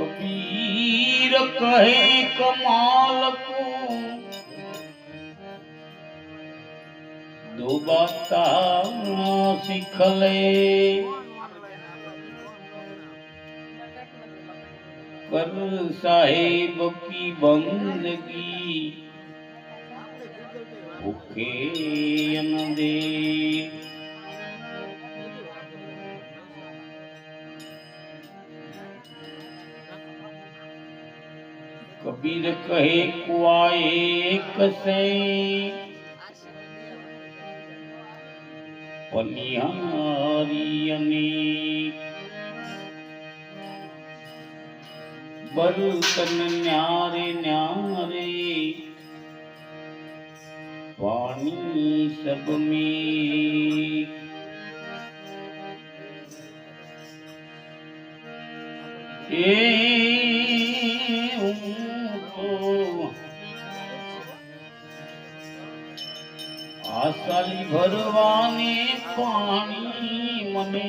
કબીર કહે કમાલ કો ડૂબતા શીખલે કર સાહેબ કી બંદગી. ભૂખે અનદેવ કબીર કહે કુઆ એક સે. પલિહનારી બરુતન ન્યારે ન્યારે પાણી સબ મે એ તારી ભરવાને પાણી મને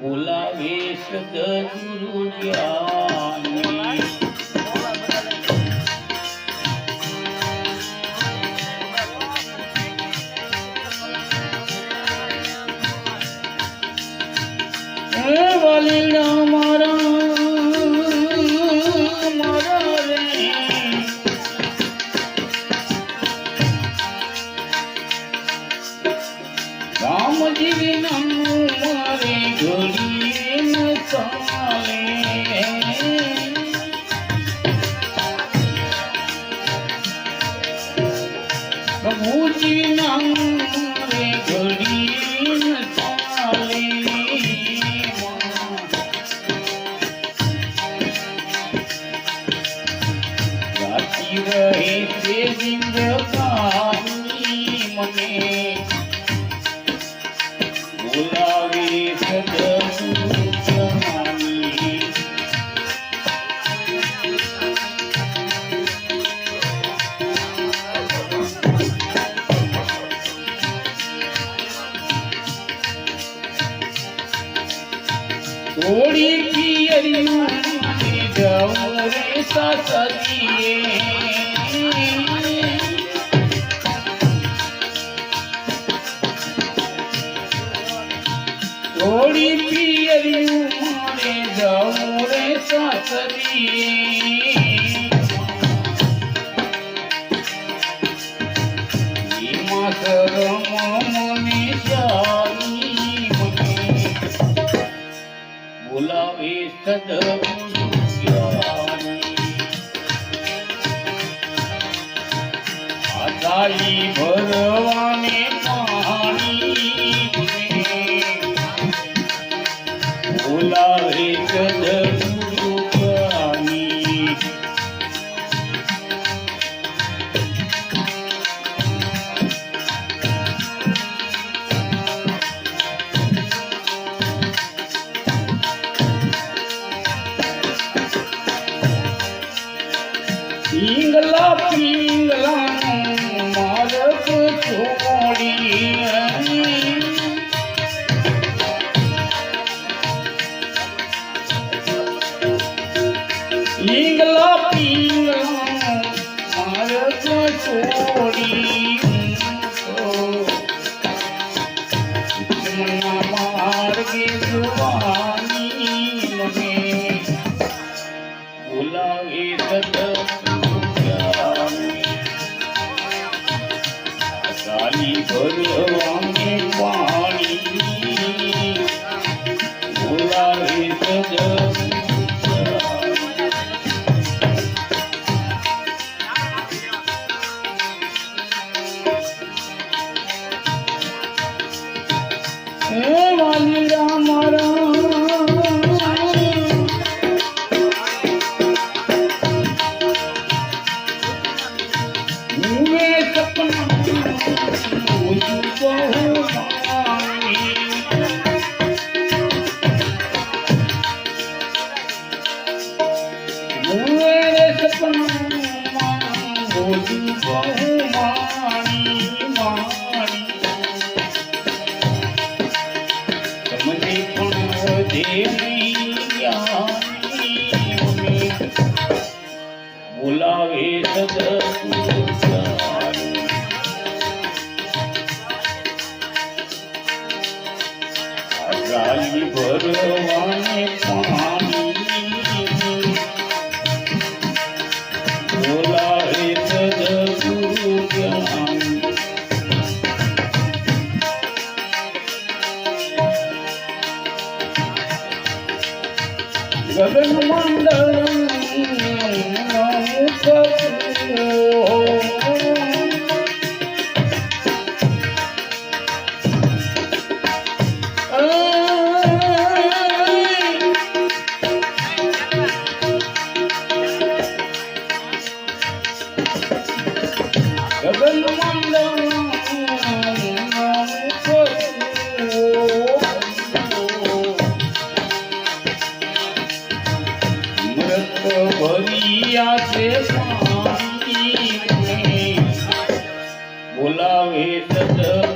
બોલાવે સદગુરુ જ્ઞાની Valilão બોલાવે સદ ભરવા நீங்கள்லாம் મૃત ભરિયા છે પાણી બોલાવે સદગુરુ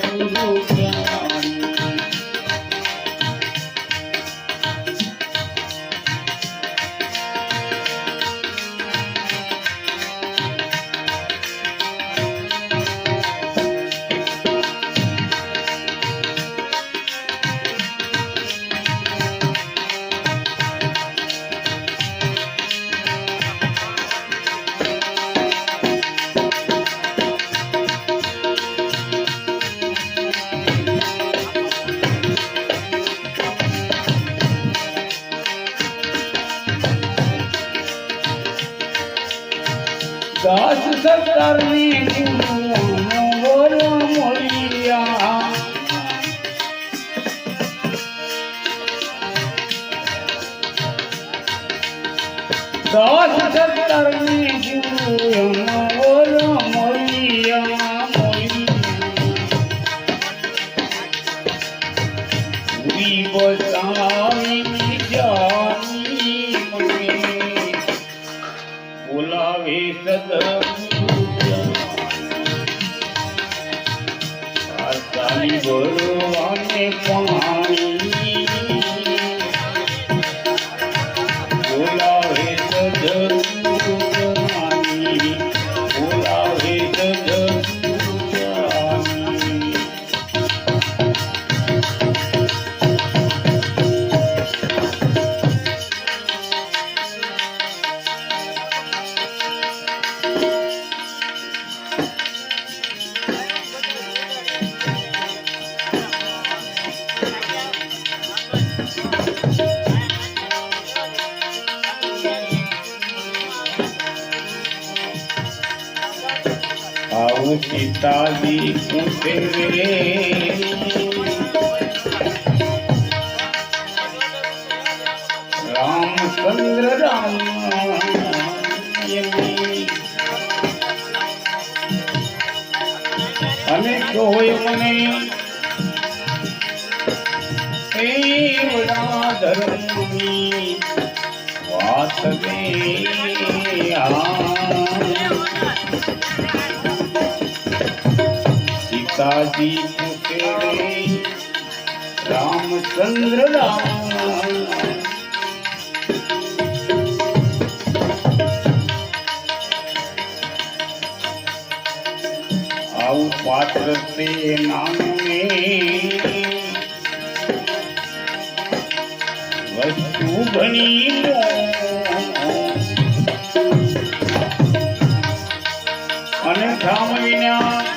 दास सकर दास शर्मी સદગુરુ જ્ઞાની. અને કોઈ મને ધર્મની વાત સીતાજી રામચંદ્ર રામ પાત્ર તે નામે વસ્તુ ઘણી અને ધામવિના હે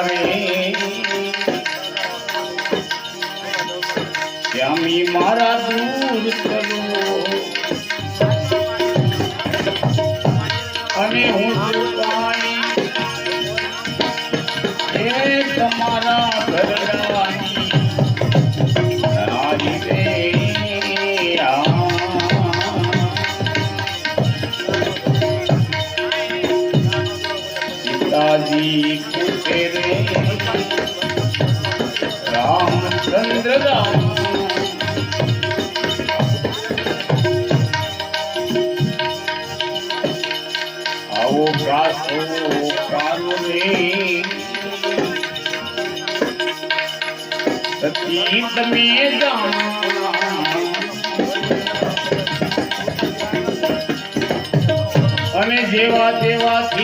પડદારે શ્યામી મારા દૂર કરો અને હું એ તમારા અને જેવા તેવાથી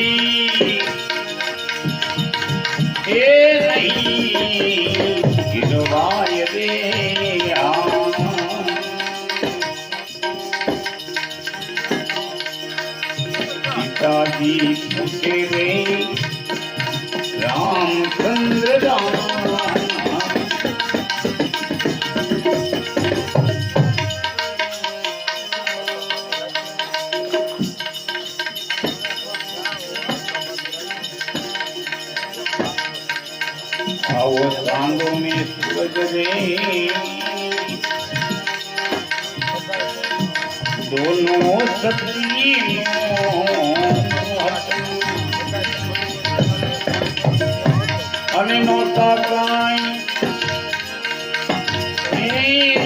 અને નોતા કાંઈ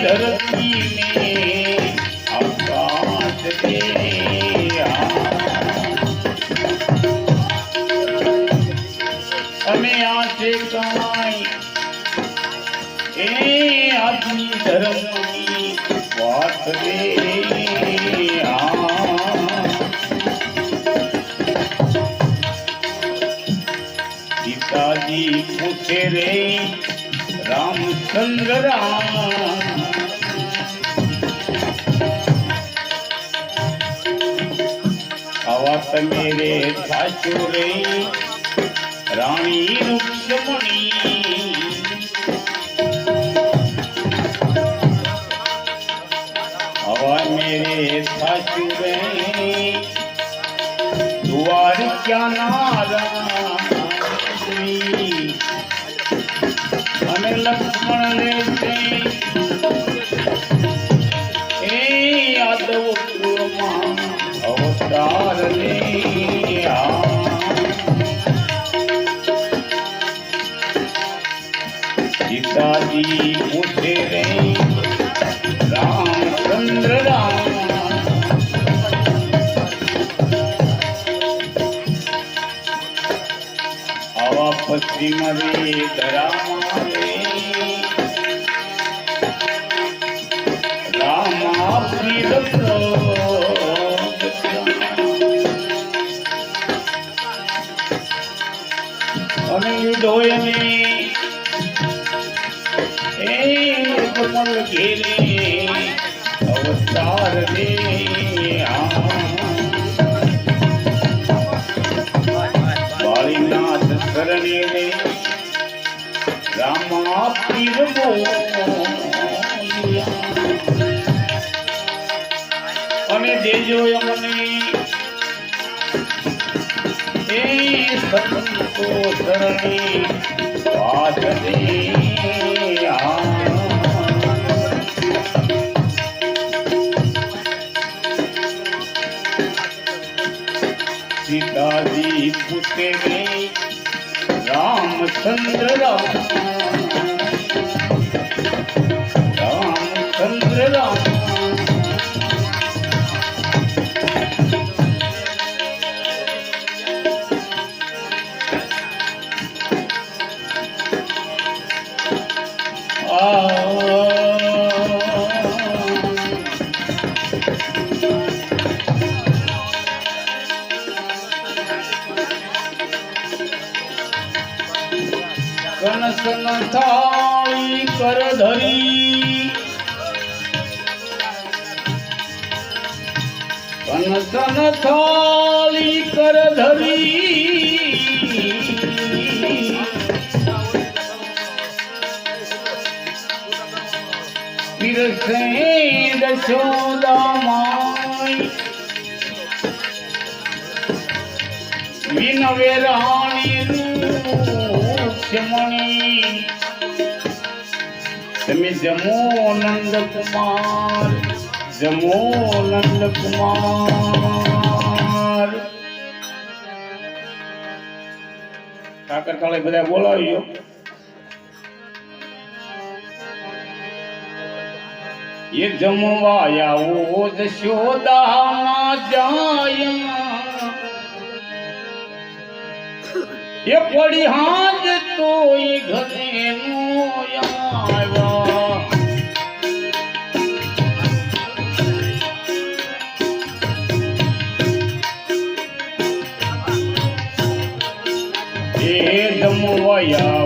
ધરતી ને આકાશ રે આ. અને આ છે કાંઈ એ આજની ધર્મની વાત રે રામચંદ્ર રામ આવા તમે રે સાચું રે રાણી પિતાજી પૂછે રામ આવા પશ્ચિમ રે ધરામાં રામા પીર અને અને દેજો અમને એ સંતો શરણે વાત રે રામચંદ્ર થાળી કર ધરી. કનસન થાળી કર ધરી. પીરસે દશોદા માય તમે જમો નંદ કુમાર, જમો નંદ કુમાર. ઠાકર કાલે બધા બોલાવ્યો એ જમવાયા આવો જશોદા જાય. એ પડી હાજ તોય ઘરે નો yeah.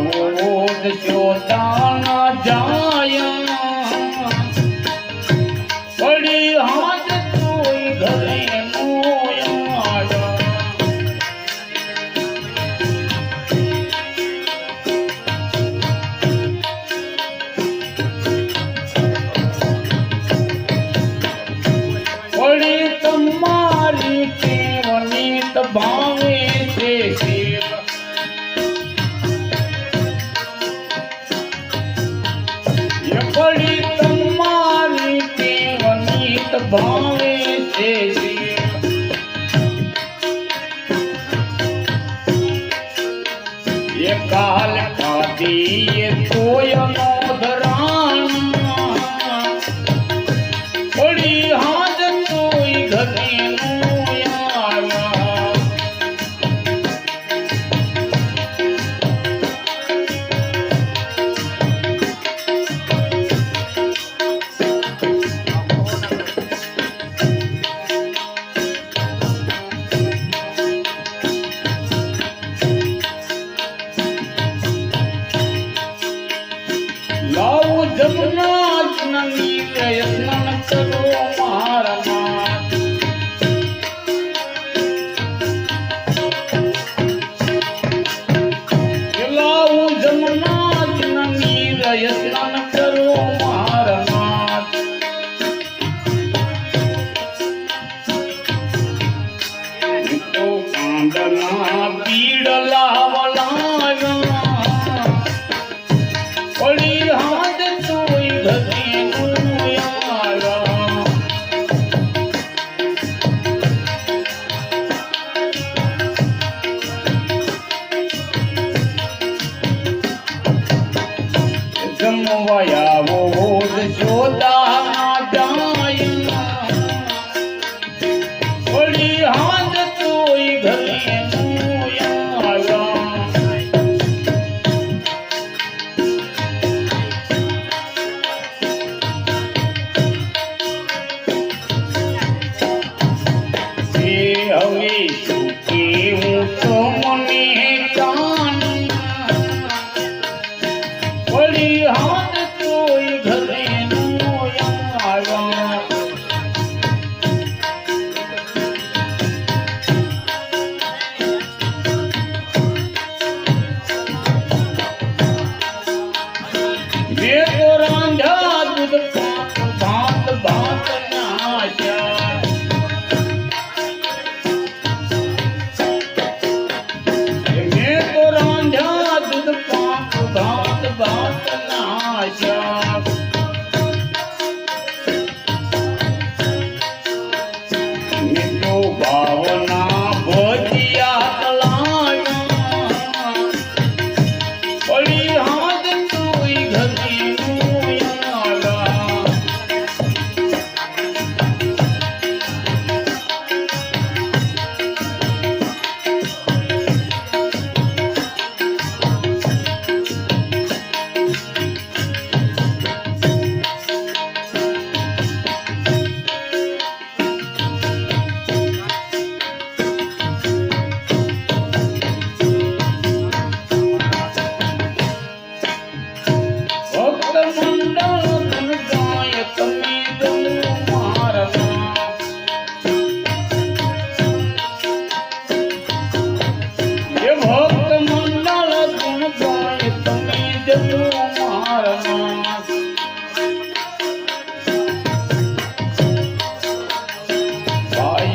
તોય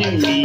Thank you.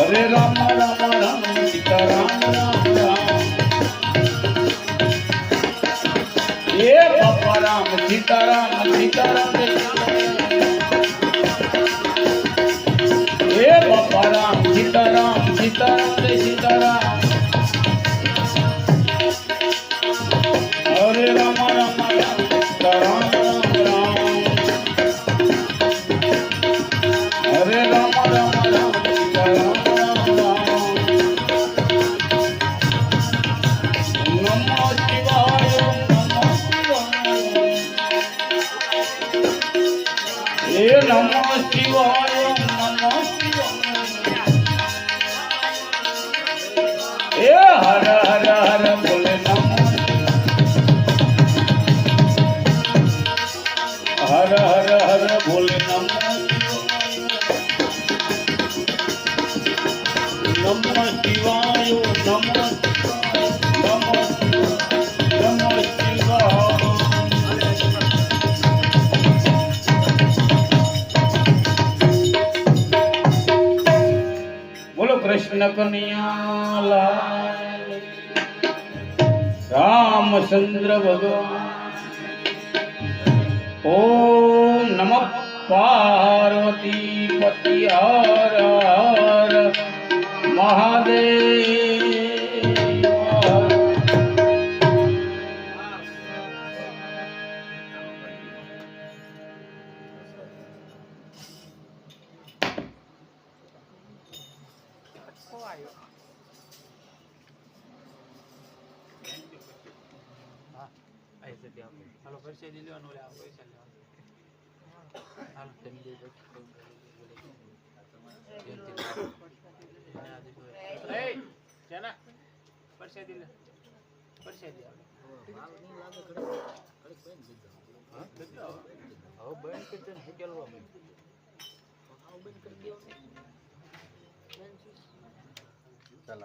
હરે રામ રામ રામ સીતા રામ રામ રામ. એ બાપા રામ સીતા રામ સીતા રામ એ બાપા રામ સીતા રામ સીતા રામ કૃષ્ણ કનૈયાલાલ રામચંદ્ર ભગવાન ઓમ નમ પાર્વતી પતિ હર હર મહાદેવ